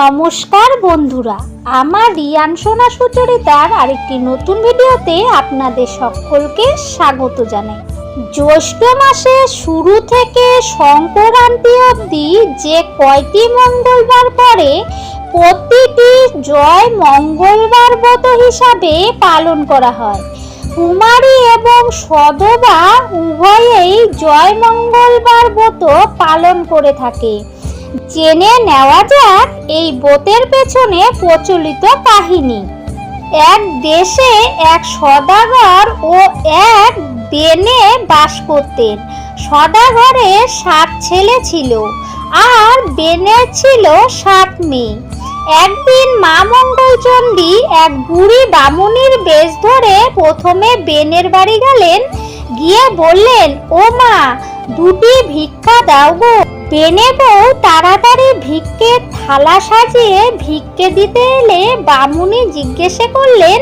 নমস্কার বন্ধুরা, আমার রিয়ান সোনা সুচরিতার আরেকটি নতুন ভিডিওতে আপনাদের সকলকে স্বাগত জানাই। জ্যৈষ্ঠ মাসে শুরু থেকে সংক্রান্তি অবধি যে কয়টি মঙ্গলবার পরে প্রতিটি জয় মঙ্গলবার ব্রত হিসাবে পালন করা হয়। কুমারী এবং সদবা উভয়েই জয় মঙ্গলবার ব্রত পালন করে থাকে। জেনে নেওয়া যাক এই বোতের পেছনে প্রচলিত কাহিনী। এক দেশে এক সদাগর ও এক বেনে বাস করতেন। সদাগরে সাত ছেলে ছিল আর বেনে ছিল সাত মেয়ে। একদিন মা মঙ্গলচণ্ডী এক বুড়ি বামুনির বেশ ধরে প্রথমে বেনের বাড়ি গেলেন। গিয়ে বললেন, ও মা, দুটি ভিক্ষা দাও গো। বেনে বউ তাড়াতাড়ি ভিক্ষে থালা সাজিয়ে ভিক্ষে দিতে এলে বামুনি জিজ্ঞেসে করলেন,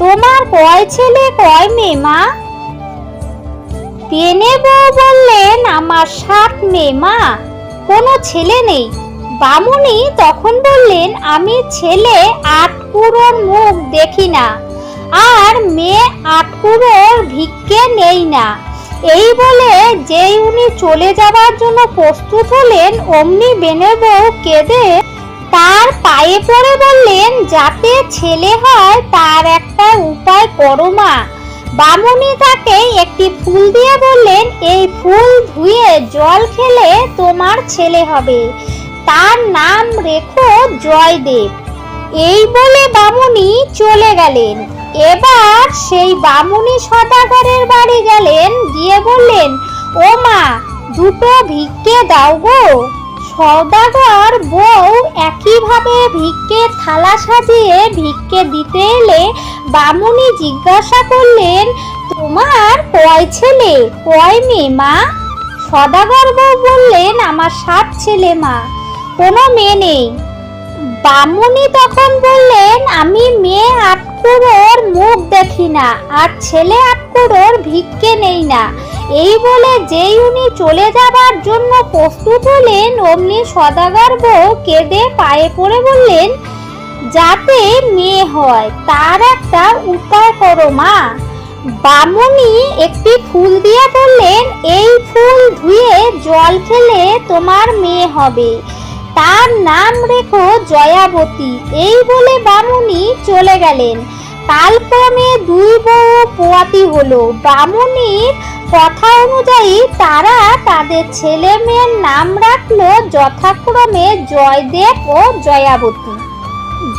তোমার কয় ছেলে, কয় মেয়ে, মা? বেনে বউ বললেন, আমার সাত মেয়ে, মা। কোনো ছেলে নেই। বামুনি তখন বললেন, আমি ছেলে আটকুড়োর মুখ দেখি না, আর মেয়ে আটকুড়োর ভিক্ষে নেই না। এই বলে যেই উনি চলে যাবার জন্য প্রস্তুত হলেন, অমনি বেনে বউ কেঁদে তার পায়ে পড়ে বললেন, যাতে ছেলে হয়, তার একটা উপায় করো মা। বামুনি তাকে একটি ফুল দিয়ে বললেন, এই ফুল ধুয়ে জল খেলে তোমার ছেলে হবে। তার নাম রেখো জয়দেব। এই বলে বামুনি চলে গেলেন। এবার সেই বামুনি সদাগরের বাড়ি গেলেন গিয়ে বললেন, ও মা, দুটো ভিক্ষে দাও গো। সদাগর বউ একইভাবে ভিক্ষে থালা সাজিয়ে ভিক্ষে দিতে এলে বামুনি জিজ্ঞাসা করলেন, তোমার কয় ছেলে, কয় মেয়ে মা? সদাগর বউ বললেন, আমার সাত ছেলে মা, কোনো মেয়ে নেই। বামুনি তখন বললেন, আমি মেয়ে আটকুড়োর মুখ দেখি না, আর ছেলে আটকুড়োর ভিক্ষে নেই না। এই বলে যেই উনি চলে যাবার জন্য প্রস্তুত হলেন, অমনি সদাগর বউ কেঁদে পায়ে পড়ে বললেন, যাতে মেয়ে হয়, তার একটা উপায় করো মা। বামুনি একটি ফুল দিয়ে বললেন, এই ফুল ধুয়ে জল খেলে তোমার মেয়ে হবে। তার নাম রেখো জয়াবতী। এই বলে বামুনি চলে গেলেন। কালক্রমে দুই বউ পোয়াতি হলো। বামুনির কথা অনুযায়ী তারা তাদের ছেলে মেয়ের নাম রাখল যথাক্রমে জয়দেব ও জয়াবতী।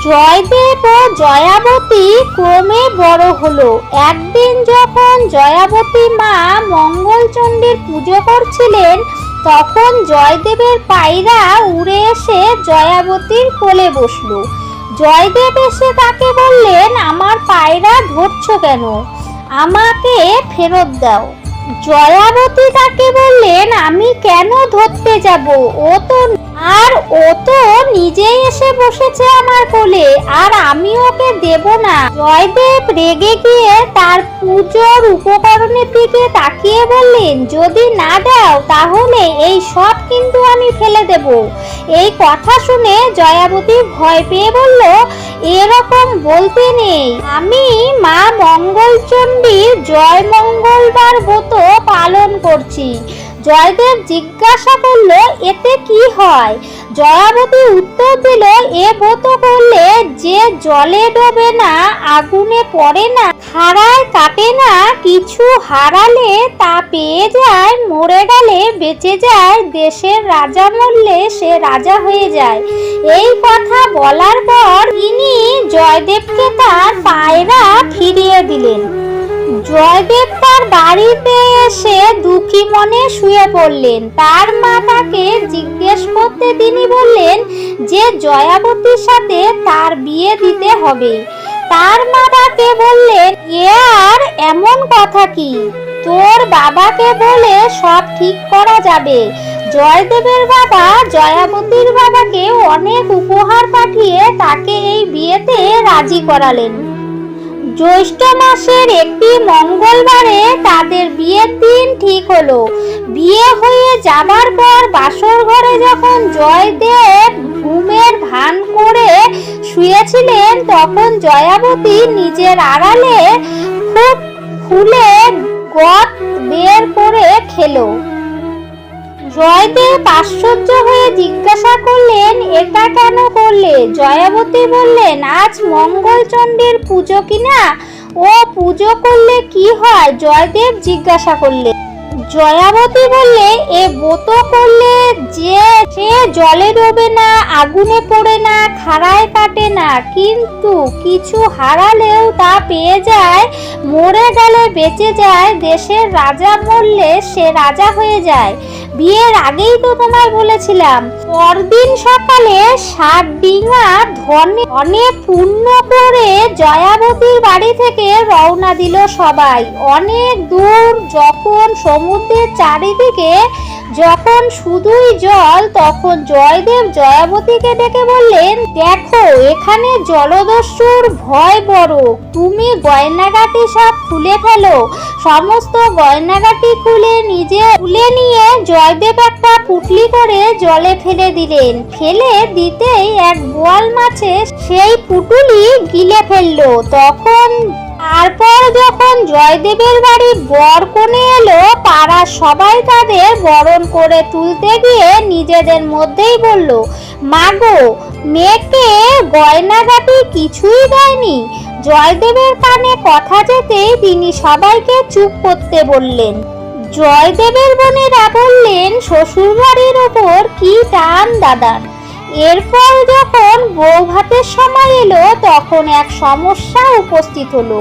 জয়দেব ও জয়াবতী ক্রমে বড় হলো। একদিন যখন জয়াবতী মা মঙ্গলচণ্ডীর পুজো করছিলেন তখন জয়দেবের পায়রা উড়ে এসে জয়াবতীর কোলে বসল। জয়দেব এসে তাকে বললেন, আমার পায়রা ধরছ কেন? আমাকে ফেরত দাও। জয়াবতী তাকে বললেন, আমি কেন ধরতে যাব? ও তো আর ও তো নিজেই এসে বসেছে আমার কোলে, আর আমি ওকে দেব না। জয়দেব রেগে গিয়ে তার পুজোর উপকরণের দিকে তাকিয়ে বললেন, যদি না দাও, তাহলে এই সব কিন্তু আমি ফেলে দেব। এই কথা শুনে জয়াবতী ভয় পেয়ে বলল এরকম বলতে নেই। আমি মা মঙ্গলচণ্ডীর জয় মঙ্গলবার ব্রত পালন করছি। জয়দেব জিজ্ঞাসা করল, এতে কি হয়? জয়াবতী উত্তর দিল, এ ব্রত করলে যে জলে ডোবে না, আগুনে পড়ে না খাড়ায় কাটে না, কিছু হারালে তা পেয়ে যায়, মরে গেলে বেঁচে যায়, দেশের রাজা মরলে সে রাজা হয়ে যায়। এই কথা বলার পর তিনি জয়দেবকে তার পায়রা ফিরিয়ে দিলেন। জয়দেব তার বাড়িতে এসে দুঃখী মনে শুয়ে পড়লেন। তার মা তাকে জিজ্ঞেস করতে তিনি বললেন যে, জয়াবতীর সাথে তার বিয়ে দিতে হবে। তার মা তাকে বললেন, এ আর এমন কথা কি? তোর বাবাকে বলে সব ঠিক করা যাবে। জয়দেবের বাবা, জয়াবতীর বাবাকে অনেক উপহার পাঠিয়ে তাকে এই বিয়েতে রাজি করালেন। জ্যৈষ্ঠ মাসের একটি মঙ্গলবারে তাদের বিয়ের দিন ঠিক হলো। বিয়ে হয়ে যাবার পর বাসর ঘরে যখন জয়দেব ঘুমের ভান করে শুয়েছিলেন, তখন জয়াবতী নিজের আড়ালে খুব খুলে গদ বের করে খেলো। জয়দেব আশ্চর্য হয়ে জিজ্ঞাসা করলেন, এটা কেন করলে? জয়াবতী বললেন, আজ মঙ্গলচণ্ডীর পুজো কিনা? ও, পুজো করলে কি হয়? জয়দেব জিজ্ঞাসা করলেন। জয়াবতী বললে, এ ব্রত করলে যে, সে জলে ডোবে না, আগুনে পড়ে না, খাড়ায় কাটে না। কিন্তু কিছু হারালেও তা পেয়ে যায়, মরে গেলে বেঁচে যায়, দেশের রাজা মরলে সে রাজা হয়ে যায়। বিয়ের আগেই তো তোমায় বলেছিলাম। পরদিন সকালে সাত ডিঙা ধনে অনেক পূর্ণ করে জয়াবতীর বাড়ি থেকে রওনা দিল সবাই। অনেক দূর যখন সমুদ্রের চারিদিকে, যখন শুধুই জল, তখন জয়দেব জয়াবতীকে ডেকে বললেন, দেখো, এখানে জলদস্যুর ভয় বড়। তুমি গয়নাগাটি সব খুলে ফেলো। সমস্ত গয়নাগাটি খুলে নিজে খুলে নিয়ে জয়দেব একটা পুটলি করে জলে ফেলে দিলেন। ফেলে দিতেই এক বোয়াল মাছে সেই পুটুলি গিলে ফেলল। তখন তারপর যখন জয়দেবের বাড়ি বর কোণে এলো পাড়া সবাই তাদের বরণ করে তুলতে গিয়ে নিজেদের মধ্যেই বলল মাগো মেয়েকে গয়নাগাটি কিছুই দেয়নি। জয়দেবের কানে কথা যেতেই তিনি সবাইকে চুপ করতে বললেন। জয়দেবের বোনেরা বললেন শ্বশুর বাড়ির ওপর কি টান দাদার এরপর যখন বউ ভাতের সময় এলো, তখন এক সমস্যা উপস্থিত হলো।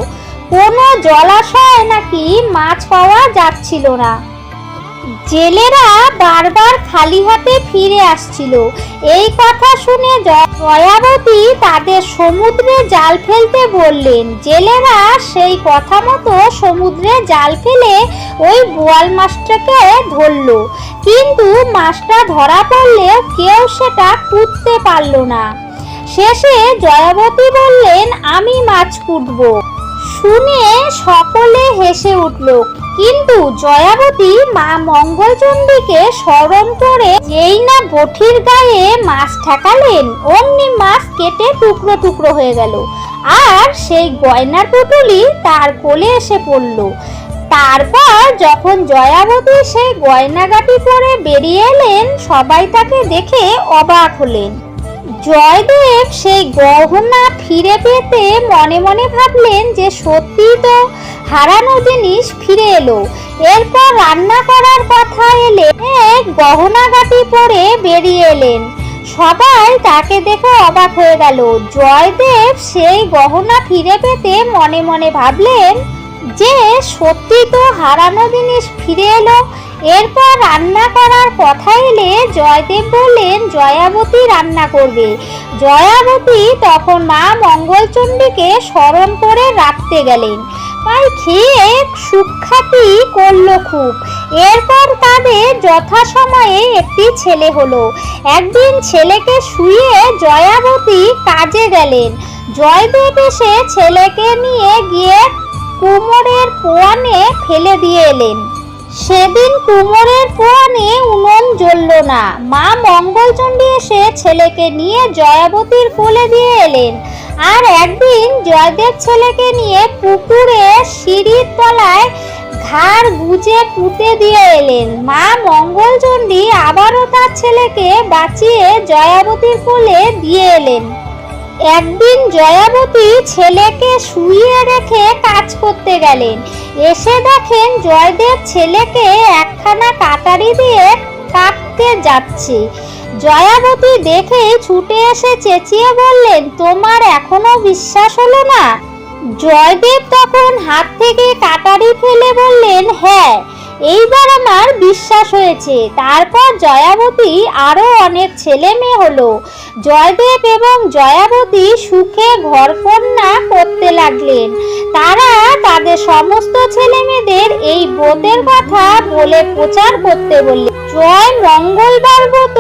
কোনো জলাশয় নাকি মাছ পাওয়া যাচ্ছিল না। জেলেরা বারবার খালি হাতে ফিরে আসছিল। এই কথা শুনে জয়াবতী তাদের সমুদ্রে জাল ফেলতে বললেন, জেলেরা সেই কথা মতো সমুদ্রে জাল ফেলে ওই বোয়াল মাছটাকে ধরলো। কিন্তু মাছটা ধরা পড়লে কেউ সেটা কুটতে পারল না। শেষে জয়াবতী বললেন, আমি মাছ কুটবো শুনে সকলে হেসে উঠল। কিন্তু জয়াবতী মা মঙ্গলচণ্ডীকে স্মরণ করে যেই না বঠির গায়ে মাছ ঠেকালেন, অমনি মাছ কেটে টুকরো টুকরো হয়ে গেল। আর সেই গয়নার পুতুলি তার কোলে এসে পড়ল। তারপর যখন জয়াবতী সেই গয়নাগাটি পরে বেরিয়ে এলেন, সবাই তাকে দেখে অবাক হলেন। জয়দেব সেই গহনা ফিরে পেতে মনে মনে ভাবলেন যে সত্যি তো হারানো জিনিস ফিরে এলো। এরপর রান্না করার কথা এলে এক গহনাগাটি পরে বেরিয়ে এলেন। সবাই তাকে দেখে অবাক হয়ে গেল। জয়দেব সেই গহনা ফিরে পেতে মনে মনে ভাবলেন যে, সত্যি তো হারানো জিনিস ফিরে এলো। এরপর রান্না করার কথা এলে জয়দেব বললেন, জয়াবতী রান্না করবে। জয়াবতী তখন মা মঙ্গলচণ্ডীকে স্মরণ করে রাখতে গেলেন। তাই খেয়ে সুখ্যাতি করল খুব। এরপর তাদের যথাসময়ে একটি ছেলে হলো। একদিন ছেলেকে শুয়ে জয়াবতী কাজে গেলেন। জয়দেব এসে ছেলেকে নিয়ে গিয়ে কুমোরের পোয়ানে ফেলে দিয়ে এলেন। সেদিন কুমোরের পোয়ানে উনুন জ্বলল না। মা মঙ্গলচণ্ডী এসে ছেলেকে নিয়ে জয়াবতীর কোলে দিয়ে এলেন। আর একদিন জয়দেব ছেলেকে নিয়ে পুকুরে সিঁড়ির তলায় ঘাড় গুজে পুঁতে দিয়ে এলেন। মা মঙ্গলচণ্ডী আবারও তার ছেলেকে বাঁচিয়ে জয়াবতীর কোলে দিয়ে এলেন। একদিন জয়াবতী ছেলেকে শুইয়ে রেখে কাজ করতে গেলেন। এসে দেখেন জয়দেব ছেলেকে একখানা কাটারি দিয়ে কাটতে যাচ্ছে। জয়াবতী দেখে ছুটে এসে চেঁচিয়ে বললেন, তোমার এখনও বিশ্বাস হলো না? জয়দেব তখন হাত থেকে কাটারি ফেলে বললেন হ্যাঁ এইবার আমার বিশ্বাস হয়েছে। তারপর জয়াবতী আরও অনেক ছেলে মেয়ে হলো। জয়দেব এবং জয়াবতী সুখে ঘরকন্যা করতে লাগলেন। তারা তাদের সমস্ত ছেলে মেয়েদের এই ব্রতের কথা বলে প্রচার করতে বললেন। জয় মঙ্গলবার ব্রত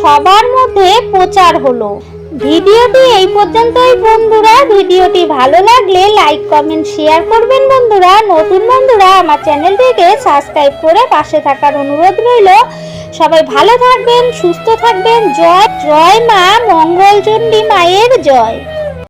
সবার মধ্যে প্রচার হলো। ভিডিওটি এই পর্যন্তই বন্ধুরা। ভিডিওটি ভালো লাগলে লাইক কমেন্ট শেয়ার করবেন বন্ধুরা। নতুন বন্ধুরা, আমার চ্যানেলটিকে সাবস্ক্রাইব করে পাশে থাকার অনুরোধ রইল। সবাই ভালো থাকবেন, সুস্থ থাকবেন। জয় জয় মা মঙ্গলচণ্ডী মায়ের জয়।